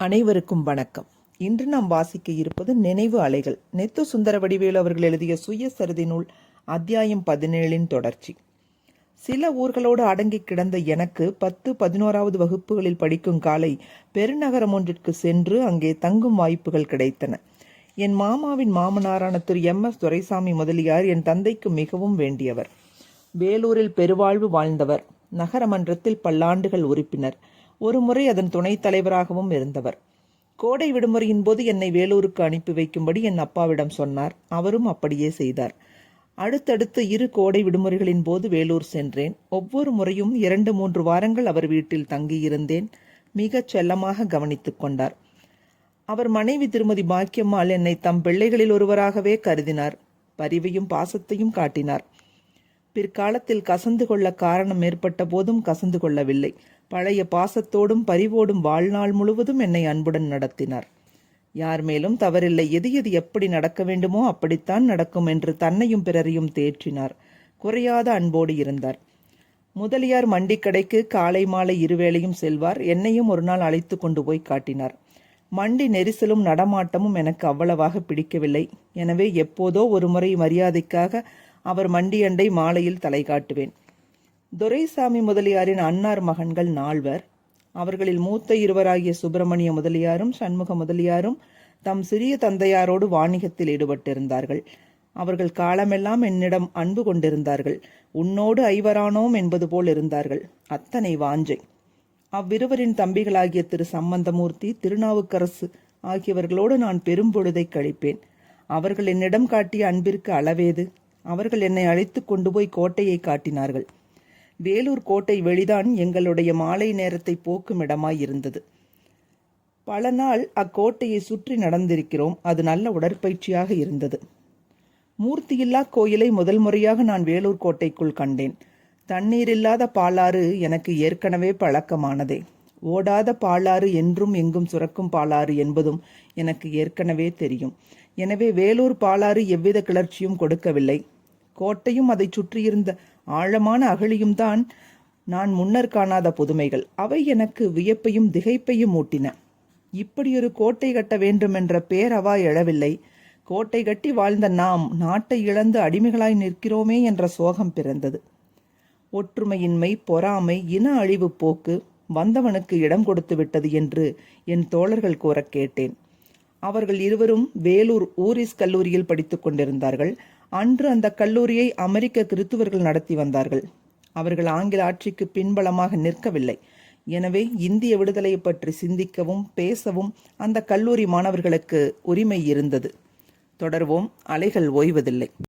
அனைவருக்கும் வணக்கம். இன்று நாம் வாசிக்க இருப்பது நினைவு அலைகள். நெத்து சுந்தர வடிவேலு அவர்கள் எழுதிய சுயசரிதை நூல் அத்தியாயம் பதினேழின் தொடர்ச்சி. சில ஊர்களோடு அடங்கி கிடந்த எனக்கு பத்து பதினோராவது வகுப்புகளில் படிக்கும் காலை பெருநகரம் ஒன்றிற்கு சென்று அங்கே தங்கும் வாய்ப்புகள் கிடைத்தன. என் மாமாவின் மாமனாரான திரு எம். எஸ். துரைசாமி முதலியார் என் தந்தைக்கு மிகவும் வேண்டியவர். வேலூரில் பெருவாழ்வு வாழ்ந்தவர். நகரமன்றத்தில் பல்லாண்டுகள் உறுப்பினர். ஒருமுறை அதன் துணைத் தலைவராகவும் இருந்தவர். கோடை விடுமுறையின் போது என்னை வேலூருக்கு அனுப்பி வைக்கும்படி என் அப்பாவிடம் சொன்னார். அவரும் அப்படியே செய்தார். அடுத்தடுத்து இரு கோடை விடுமுறைகளின் போது வேலூர் சென்றேன். ஒவ்வொரு முறையும் இரண்டு மூன்று வாரங்கள் அவர் வீட்டில் தங்கியிருந்தேன். மிகச் செல்லமாக கவனித்துக் கொண்டார். அவர் மனைவி திருமதி பாக்கியம்மாள் என்னை தம் பிள்ளைகளில் ஒருவராகவே கருதினார். பரிவையும் பாசத்தையும் காட்டினார். பிற்காலத்தில் கசந்து கொள்ள காரணம் ஏற்பட்ட போதும் கசந்து கொள்ளவில்லை. பழைய பாசத்தோடும் பரிவோடும் வாழ்நாள் முழுவதும் என்னை அன்புடன் நடத்தினார். யார் மேலும் தவறில்லை. எது எது எப்படி நடக்க வேண்டுமோ அப்படித்தான் நடக்கும் என்று தன்னையும் பிறரையும் தேற்றினார். குறையாத அன்போடு இருந்தார். முதலியார் மண்டிக்கடைக்கு காலை மாலை இருவேளையும் செல்வார். என்னையும் ஒரு நாள் அழைத்து கொண்டு போய் காட்டினார். மண்டி நெரிசலும் நடமாட்டமும் எனக்கு அவ்வளவாக பிடிக்கவில்லை. எனவே எப்போதோ ஒரு முறை மரியாதைக்காக அவர் மண்டியண்டை மாலையில் தலை காட்டுவேன். துரைசாமி முதலியாரின் அன்னார் மகன்கள் நால்வர். அவர்களில் மூத்த இருவராகிய சுப்பிரமணிய முதலியாரும் சண்முக முதலியாரும் தம் சிறிய தந்தையாரோடு வாணிகத்தில் ஈடுபட்டிருந்தார்கள். அவர்கள் காலமெல்லாம் என்னிடம் அன்பு கொண்டிருந்தார்கள். உன்னோடு ஐவரானோம் என்பது போல் இருந்தார்கள். அத்தனை வாஞ்சை. அவ்விருவரின் தம்பிகளாகிய திரு சம்பந்தமூர்த்தி திருநாவுக்கரசு ஆகியவர்களோடு நான் பெரும்பொழுதை கழிப்பேன். அவர்கள் என்னிடம் காட்டிய அன்பிற்கு அளவேது. அவர்கள் என்னை அழைத்து கொண்டு போய் கோட்டையை காட்டினார்கள். வேலூர் கோட்டை வெளிதான் எங்களுடைய மாலை நேரத்தை போக்கும் இடமாய் இருந்தது பல நாள் அக்கோட்டையை சுற்றி நடந்திருக்கிறோம். அது நல்ல உடற்பயிற்சியாக இருந்தது. மூர்த்தியில்லா கோயிலை முதல் முறையாக நான் வேலூர் கோட்டைக்குள் கண்டேன். தண்ணீர் இல்லாத பாலாறு எனக்கு ஏற்கனவே பழக்கமானதே. ஓடாத பாலாறு என்றும் எங்கும் சுரக்கும் பாலாறு என்பதும் எனக்கு ஏற்கனவே தெரியும். எனவே வேலூர் பாலாறு எவ்வித கிளர்ச்சியும் கொடுக்கவில்லை. கோட்டையும் அதை சுற்றியிருந்த ஆழமான அகழியும் தான் நான் முன்னர் காணாத புதுமைகள். அவை எனக்கு வியப்பையும் திகைப்பையும் ஊட்டின. இப்படியொரு கோட்டை கட்ட வேண்டுமென்ற பேரவா எழவில்லை. கோட்டை கட்டி வாழ்ந்த நாம் நாட்டை இழந்து அடிமைகளாய் நிற்கிறோமே என்ற சோகம் பிறந்தது. ஒற்றுமையின்மை பொறாமை இன அழிவு போக்கு வந்தவனுக்கு இடம் கொடுத்து விட்டது என்று என் தோழர்கள் கூறக் கேட்டேன். அவர்கள் இருவரும் வேலூர் ஊரிஸ் கல்லூரியில் படித்துக் கொண்டிருந்தார்கள். அன்று அந்த கல்லூரியை அமெரிக்க கிறித்துவர்கள் நடத்தி வந்தார்கள். அவர்கள் ஆங்கில ஆட்சிக்கு பின்பலமாக நிற்கவில்லை. எனவே இந்திய விடுதலையை பற்றி சிந்திக்கவும் பேசவும் அந்த கல்லூரி மாணவர்களுக்கு உரிமை இருந்தது. தொடர்வோம் அலைகள் ஓய்வதில்லை.